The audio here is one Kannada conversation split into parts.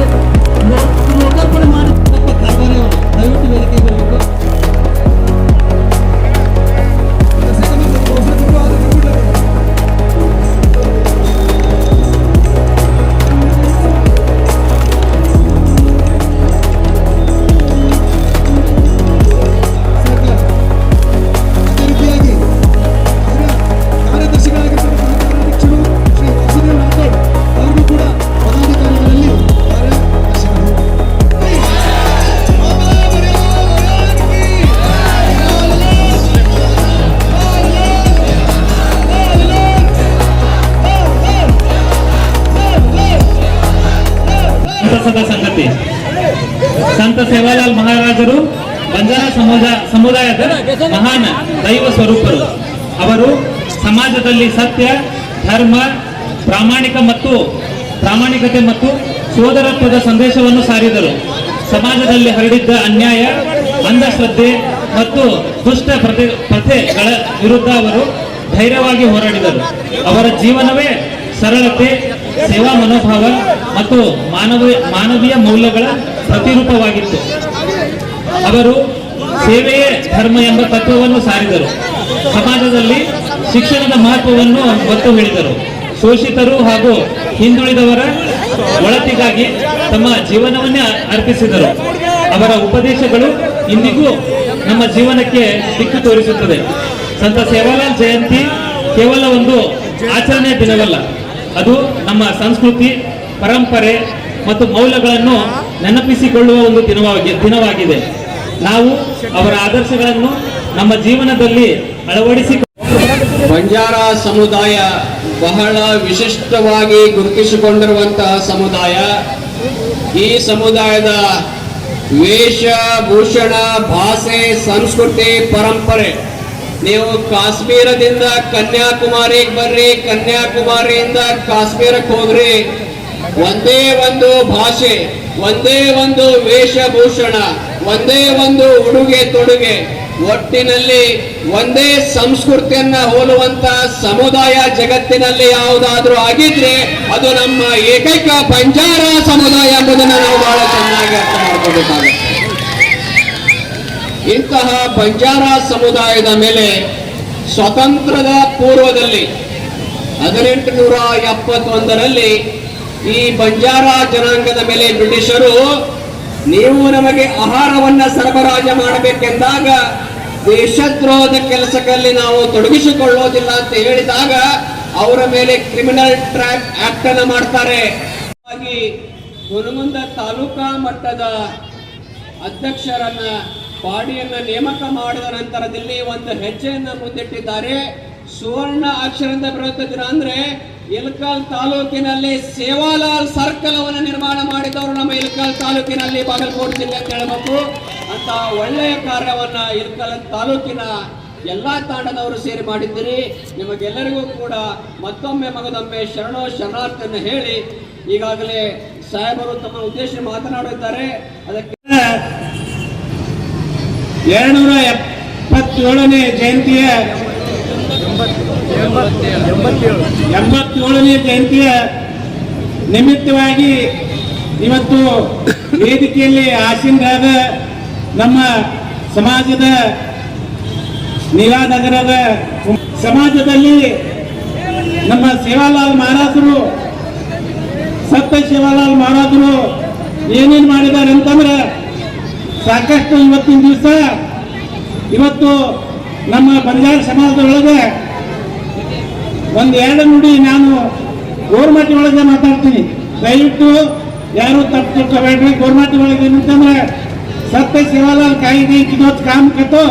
ね、もう。こ ಸಂತ ಸೇವಾಲಾಲ್ ಮಹಾರಾಜರು, ಬಂಜಾರ ಸಮುದಾಯ ಸಮುದಾಯದ ಮಹಾನ್ ದೈವ ಸ್ವರೂಪರು. ಅವರು ಸಮಾಜದಲ್ಲಿ ಸತ್ಯ, ಧರ್ಮ, ಪ್ರಾಮಾಣಿಕ ಮತ್ತು ಪ್ರಾಮಾಣಿಕತೆ ಮತ್ತು ಸೋದರತ್ವದ ಸಂದೇಶವನ್ನು ಸಾರಿದರು. ಸಮಾಜದಲ್ಲಿ ಹರಡಿದ್ದ ಅನ್ಯಾಯ, ಅಂಧಶ್ರದ್ಧೆ ಮತ್ತು ದುಷ್ಟ ಪ್ರತಿ, ಪ್ರಥೆಗಳ ವಿರುದ್ಧ ಅವರು ಧೈರ್ಯವಾಗಿ ಹೋರಾಡಿದರು. ಅವರ ಜೀವನವೇ ಸರಳತೆ, ಸೇವಾ ಮನೋಭಾವ ಮತ್ತು ಮಾನವ ಮಾನವೀಯ ಮೌಲ್ಯಗಳ ಪ್ರತಿರೂಪವಾಗಿತ್ತು. ಅವರು ಸೇವೆಯೇ ಧರ್ಮ ಎಂಬ ತತ್ವವನ್ನು ಸಾರಿದರು. ಸಮಾಜದಲ್ಲಿ ಶಿಕ್ಷಣದ ಮಹತ್ವವನ್ನು ಒತ್ತು ಹೇಳಿದರು. ಶೋಷಿತರು ಹಾಗೂ ಹಿಂದುಳಿದವರ ಒಳತಿಗಾಗಿ ತಮ್ಮ ಜೀವನವನ್ನೇ ಅರ್ಪಿಸಿದರು. ಅವರ ಉಪದೇಶಗಳು ಇಂದಿಗೂ ನಮ್ಮ ಜೀವನಕ್ಕೆ ದಿಕ್ಕು ತೋರಿಸುತ್ತದೆ. ಸಂತ ಸೇವಾಲಾಲ್ ಜಯಂತಿ ಕೇವಲ ಒಂದು ಆಚರಣೆಯ ದಿನವಲ್ಲ. ಅದು ನಮ್ಮ ಸಂಸ್ಕೃತಿ, ಪರಂಪರೆ ಮತ್ತು ಮೌಲ್ಯಗಳನ್ನು ನೆನಪಿಸಿಕೊಳ್ಳುವ ಒಂದು ದಿನವಾಗಿ ದಿನವಾಗಿದೆ. ನಾವು ಅವರ ಆದರ್ಶಗಳನ್ನು ನಮ್ಮ ಜೀವನದಲ್ಲಿ ಅಳವಡಿಸಿ ಬಂಜಾರ ಸಮುದಾಯ ಬಹಳ ವಿಶಿಷ್ಟವಾಗಿ ಗುರುತಿಸಿಕೊಂಡಿರುವಂತಹ ಸಮುದಾಯ. ಈ ಸಮುದಾಯದ ವೇಷ, ಭೂಷಣ, ಭಾಷೆ, ಸಂಸ್ಕೃತಿ, ಪರಂಪರೆ. ನೀವು ಕಾಶ್ಮೀರದಿಂದ ಕನ್ಯಾಕುಮಾರಿಗೆ ಬರ್ರಿ, ಕನ್ಯಾಕುಮಾರಿಯಿಂದ ಕಾಶ್ಮೀರಕ್ಕೆ ಹೋಗ್ರಿ. ಒಂದೇ ಒಂದು ಭಾಷೆ, ಒಂದೇ ಒಂದು ವೇಷಭೂಷಣ, ಒಂದೇ ಒಂದು ಉಡುಗೆ ತೊಡುಗೆ, ಒಟ್ಟಿನಲ್ಲಿ ಒಂದೇ ಸಂಸ್ಕೃತಿಯನ್ನ ಹೋಲುವಂತ ಸಮುದಾಯ ಜಗತ್ತಿನಲ್ಲಿ ಯಾವುದಾದ್ರೂ ಆಗಿದ್ರೆ ಅದು ನಮ್ಮ ಏಕೈಕ ಬಂಜಾರ ಸಮುದಾಯ ಎಂಬುದನ್ನು ನಾವು ಬಹಳ ಚೆನ್ನಾಗಿ ಅರ್ಥ ಮಾಡ್ಕೋಬೇಕಾಗುತ್ತೆ ಇಂತಹ ಬಂಜಾರ ಸಮುದಾಯದ ಮೇಲೆ ಸ್ವತಂತ್ರದ ಪೂರ್ವದಲ್ಲಿ ಹದಿನೆಂಟು ನೂರ ಎಪ್ಪತ್ತೊಂದರಲ್ಲಿ ಈ ಬಂಜಾರ ಜನಾಂಗದ ಮೇಲೆ ಬ್ರಿಟಿಷರು, ನೀವು ನಮಗೆ ಆಹಾರವನ್ನ ಸರಬರಾಜು ಮಾಡಬೇಕೆಂದಾಗ ದೇಶದ್ರೋಹದ ಕೆಲಸದಲ್ಲಿ ನಾವು ತೊಡಗಿಸಿಕೊಳ್ಳೋದಿಲ್ಲ ಅಂತ ಹೇಳಿದಾಗ ಅವರ ಮೇಲೆ ಕ್ರಿಮಿನಲ್ ಟ್ರ್ಯಾಕ್ ಆಕ್ಟ್ ಅನ್ನ ಮಾಡ್ತಾರೆ. ಹಾಗಾಗಿ ತಾಲೂಕಾ ಮಟ್ಟದ ಅಧ್ಯಕ್ಷರನ್ನ ಬಾಡಿಯನ್ನ ನೇಮಕ ಮಾಡಿದ ನಂತರದಲ್ಲಿ ಒಂದು ಹೆಜ್ಜೆಯನ್ನ ಮುಂದಿಟ್ಟಿದ್ದಾರೆ. ಸುವರ್ಣ ಅಕ್ಷರದಿಂದ ಬರುವಂತ ದಿನ ಅಂದ್ರೆ ಇಲ್ಕಾಲ್ ತಾಲೂಕಿನಲ್ಲಿ ಸೇವಾಲಾಲ್ ಸರ್ಕಲ್ ಅನ್ನು ನಿರ್ಮಾಣ ಮಾಡಿದವರು ನಮ್ಮ ಇಲ್ಕಾಲ್ ತಾಲೂಕಿನಲ್ಲಿ ಬಾಗಲಕೋಟೆ ಜಿಲ್ಲೆ ಅಂತ ಹೇಳಬೇಕು. ಅಂತ ಒಳ್ಳೆಯ ಕಾರ್ಯವನ್ನ ಇಲ್ಕಲ್ ತಾಲೂಕಿನ ಎಲ್ಲಾ ತಾಂಡದವರು ಸೇರಿ ಮಾಡಿದ್ದೀರಿ. ನಿಮಗೆಲ್ಲರಿಗೂ ಕೂಡ ಮತ್ತೊಮ್ಮೆ ಮಗದೊಮ್ಮೆ ಶರಣೋ ಶರಣಾರ್ಥಿಯನ್ನು ಹೇಳಿ ಈಗಾಗಲೇ ಸಾಹೇಬರು ತಮ್ಮ ಉದ್ದೇಶ ಮಾತನಾಡುತ್ತಾರೆ ಅದಕ್ಕೆ ಎರಡ್ನೂರ ಎಪ್ಪತ್ತೇಳನೇ ಜಯಂತಿಯ ಎಂಬತ್ತೇಳನೇ ಜಯಂತಿಯ ನಿಮಿತ್ತವಾಗಿ ಇವತ್ತು ವೇದಿಕೆಯಲ್ಲಿ ಆಸೀನರಾದ ನಮ್ಮ ಸಮಾಜದ ನೀಲಾನಗರದ ಸಮಾಜದಲ್ಲಿ ನಮ್ಮ ಸೇವಾಲಾಲ್ ಮಹಾರಾಜರು ಸತ್ತ ಶಿವಲಾಲ್ ಮಹಾರಾಜರು ಏನೇನು ಮಾಡಿದ್ದಾರೆ ಅಂತಂದ್ರೆ ಸಾಕಷ್ಟು ಇವತ್ತಿನ ದಿವಸ ಇವತ್ತು ನಮ್ಮ ಬಂಜಾರ ಸಮಾಜದೊಳಗೆ ಒಂದು ಎರಡು ನುಡಿ ನಾನು ಗೋರ್ಮಟ್ಟಿ ಒಳಗೆ ಮಾತಾಡ್ತೀನಿ ದಯವಿಟ್ಟು ಯಾರು ತಪ್ಪು ತಿಳ್ಕೊಬೇಡ್ರಿ ಗೋರ್ಮಟ್ಟಿ ಒಳಗೆ ಏನಂತಂದ್ರೆ सत्य सेवालाल काही नाही किलोच काम करतो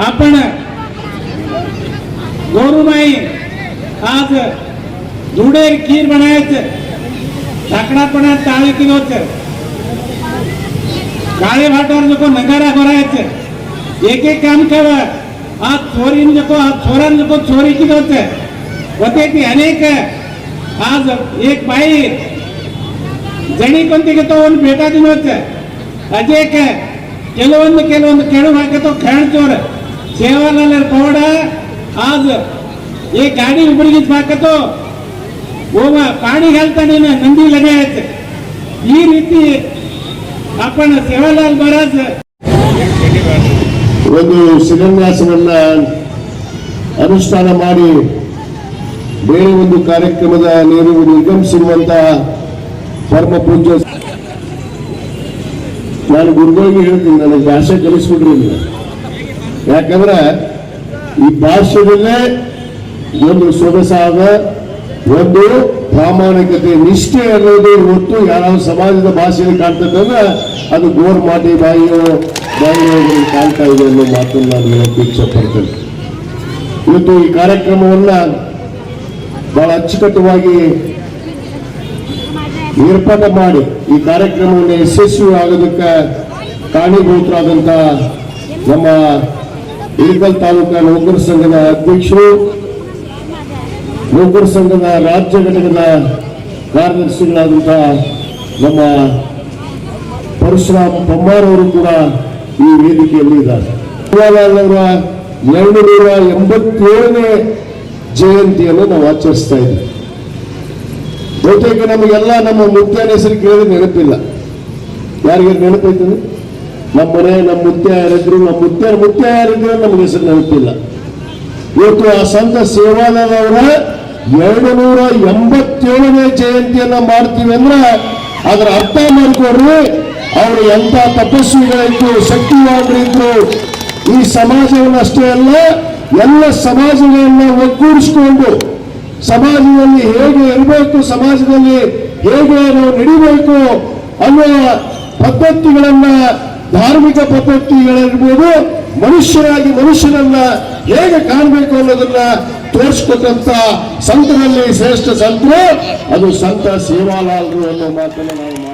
आपण गोरुमाई आज धुडे खीर बनायचं लाकडापणात टाळे किलोच काळे भाटावर नको नगारा भरायचं एक एक काम करा आज चोरीन नको आज चोरान नको चोरी किलोच होते वतेती ಅನೇಕ आज एक बाई ಜಣಿ ಕೊಂತಿಗೆ ಒಂದು ಭೇಟ ಅಜೇಕ ಕೆಲವೊಂದು ಕೆಲವೊಂದು ಕೆಳು ಹಾಕತ್ತೋ ಕಾಣ್ತವ್ರ ಸೇವಾಲಾಲ್ ಪೌಡ ಆಜ್ ಏ ಗಾಡಿ ಉಬ್ರಿಗೆ ಹಾಕತೋ. ಓಮ ಪಾಣಿ ಹೇಳ್ತಾನೇನ ನಂದಿ ಲಗೆ ಈ ರೀತಿ ಅಪ್ಪಣ ಸೇವಾಲಾಲ್ ಮಹಾರಾಜ್ ಒಂದು ಶಿಲಾನ್ಯಾಸವನ್ನ ಅನುಷ್ಠಾನ ಮಾಡಿ ಬೇರೆ ಒಂದು ಕಾರ್ಯಕ್ರಮದ ನೆರವು ನಿರ್ಗಮಿಸಿರುವಂತಹ ಪರಮ ಪೂಜ್ಯ ನಾನು ಗುರುಗಳಿಗೆ ಹೇಳ್ತೀನಿ, ನನಗೆ ಭಾಷೆ ಕಲಿಸ್ಬಿಟ್ರಿ ಯಾಕಂದ್ರೆ ಈ ಭಾಷೆಯಲ್ಲೇ ಒಂದು ಸೊಗಸಾದ, ಒಂದು ಪ್ರಾಮಾಣಿಕತೆ, ನಿಷ್ಠೆ ಅನ್ನೋದು ಹೊತ್ತು ಯಾವ ಸಮಾಜದ ಭಾಷೆಯಲ್ಲಿ ಕಾಣ್ತದಂದ್ರೆ ಅದು ಗೋರ್ ಮಾಡಿ ಬಾಯಿಯೋ ಬಾಯಿಯೋ ಕಾಣ್ತಾ ಇದೆ ಅನ್ನೋ ಮಾತನ್ನು ನಾನು ಇಚ್ಛೆ ಪಡ್ತೇನೆ. ಇವತ್ತು ಈ ಕಾರ್ಯಕ್ರಮವನ್ನ ಬಹಳ ಅಚ್ಚುಕಟ್ಟುವಾಗಿ ಏರ್ಪಾಟ ಮಾಡಿ ಈ ಕಾರ್ಯಕ್ರಮವನ್ನು ಯಶಸ್ವಿ ಆಗೋದಕ್ಕೆ ಕಾರಣೀಭೂತರಾದಂತ ನಮ್ಮ ಇಳಕಲ್ ತಾಲೂಕಾ ನೌಕರ ಸಂಘದ ಅಧ್ಯಕ್ಷರು, ನೌಕರ ಸಂಘದ ರಾಜ್ಯ ಘಟಕದ ಕಾರ್ಯದರ್ಶಿಗಳಾದಂತಹ ನಮ್ಮ ಪರಶುರಾಮ್ ಬೊಮ್ಮಾರವರು ಕೂಡ ಈ ವೇದಿಕೆಯಲ್ಲಿ ಇದ್ದಾರೆ. ಅವರ ಎರಡು ನೂರ ಎಂಬತ್ತೇಳನೇ ಜಯಂತಿಯನ್ನು ನಾವು ಆಚರಿಸ್ತಾ ಇದ್ದೀವಿ. ಬಹುತೇಕ ನಮಗೆಲ್ಲ ನಮ್ಮ ಮುತ್ಯನ ಹೆಸರು ಕೇಳಿದ್ರೆ ನೆನಪಿಲ್ಲ. ಯಾರಿಗೆ ನೆನಪೈತದೆ ನಮ್ಮ ಮನೆ, ನಮ್ಮ ಮುತ್ಯ ಯಾರಿದ್ರು ನಮ್ಮ ಮುತ್ಯ ಮುತ್ಯ ಯಾರಿದ್ರು ನಮ್ಗೆ ಹೆಸರು ನೆನಪಿಲ್ಲ. ಇವತ್ತು ಆ ಸಂತ ಸೇವಾಲಾಲ್ ಎರಡು ನೂರ ಎಂಬತ್ತೇಳನೇ ಜಯಂತಿಯನ್ನ ಮಾಡ್ತೀವಿ ಅಂದ್ರೆ ಅದರ ಅರ್ಥ ಮಾಡ್ಕೊಡ್ರಿ. ಅವರು ಎಂತ ತಪಸ್ವಿಗಳಿದ್ರು ಶಕ್ತಿವಾದರಿದ್ರು ಈ ಸಮಾಜವನ್ನಷ್ಟೇ ಅಲ್ಲ ಎಲ್ಲ ಸಮಾಜಗಳನ್ನ ಒಗ್ಗೂಡಿಸ್ಕೊಂಡು ಸಮಾಜದಲ್ಲಿ ಹೇಗೆ ಇರಬೇಕು, ಸಮಾಜದಲ್ಲಿ ಹೇಗೆ ನಾವು ನಡಿಬೇಕು ಅನ್ನುವ ಪದ್ಧತಿಗಳನ್ನ ಧಾರ್ಮಿಕ ಪದ್ಧತಿಗಳಿರ್ಬೋದು ಮನುಷ್ಯರಾಗಿ ಮನುಷ್ಯರನ್ನ ಹೇಗೆ ಕಾಣಬೇಕು ಅನ್ನೋದನ್ನ ತೋರಿಸ್ಕೊಟ್ಟಂತ ಸಂತರಲ್ಲಿ ಶ್ರೇಷ್ಠ ಸಂತರು, ಅದು ಸಂತ ಸೇವಾಲಾಲ್ರು ಅನ್ನೋ ಮಾತನ್ನು ನಾವು